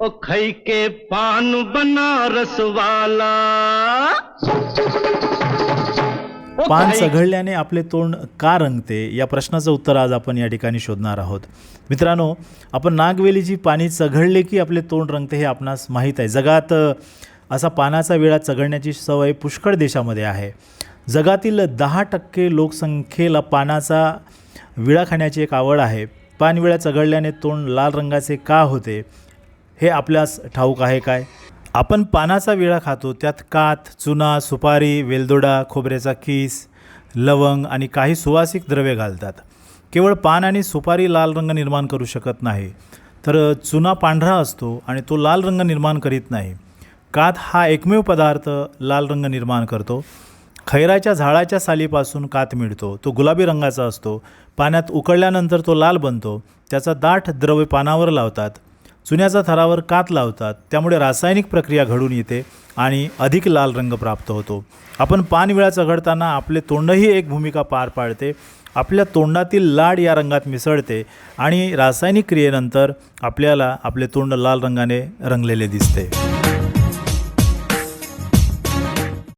ओ खई के पान बनारस वाला। पान चघळल्याने आपले तोंड का रंगते? या प्रश्नाचं उत्तर आज आपण या ठिकाणी शोधणार आहोत. मित्रांनो आपण नागवेलीची पाणी चघळले की आपले तोंड रंगते हे आपणास माहीत आहे. जगात असा पानाचा विळा चघळण्याची सवय पुष्कळ देशामध्ये आहे. जगातील दहा टक्के लोकसंख्येला पानाचा विळा खाण्याची एक आवड आहे. पानविळा चघळल्याने तोंड लाल रंगाचे का होते? हे आपल्यास ठाऊक आहे काय? आपण पानाचा विळा खातो त्यात कात चुना सुपारी वेलदोडा खोबऱ्याचा किस लवंग आणि काही सुवासिक द्रव्ये घालतात. केवळ पान आणि सुपारी लाल रंग निर्माण करू शकत नाही. तर चुना पांढरा असतो आणि तो लाल रंग निर्माण करीत नाही. कात हा एकमेव पदार्थ लाल रंग निर्माण करतो. खैराच्या झाडाच्या सालीपासून कात मिळतो. तो गुलाबी रंगाचा असतो. पाण्यात उकळल्यानंतर तो लाल बनतो. त्याचा दाट द्रव्य पानावर लावतात. चुन्याचा थरावर कात लावतात त्यामुळे रासायनिक प्रक्रिया घडून येते आणि अधिक लाल रंग प्राप्त होतो. आपण पानविळा चघळताना आपले तोंडही एक भूमिका पार पाडते आपल्या तोंडातील लाड या रंगात मिसळते आणि रासायनिक क्रियेनंतर आपल्याला आपले तोंड लाल रंगाने रंगलेले दिसते.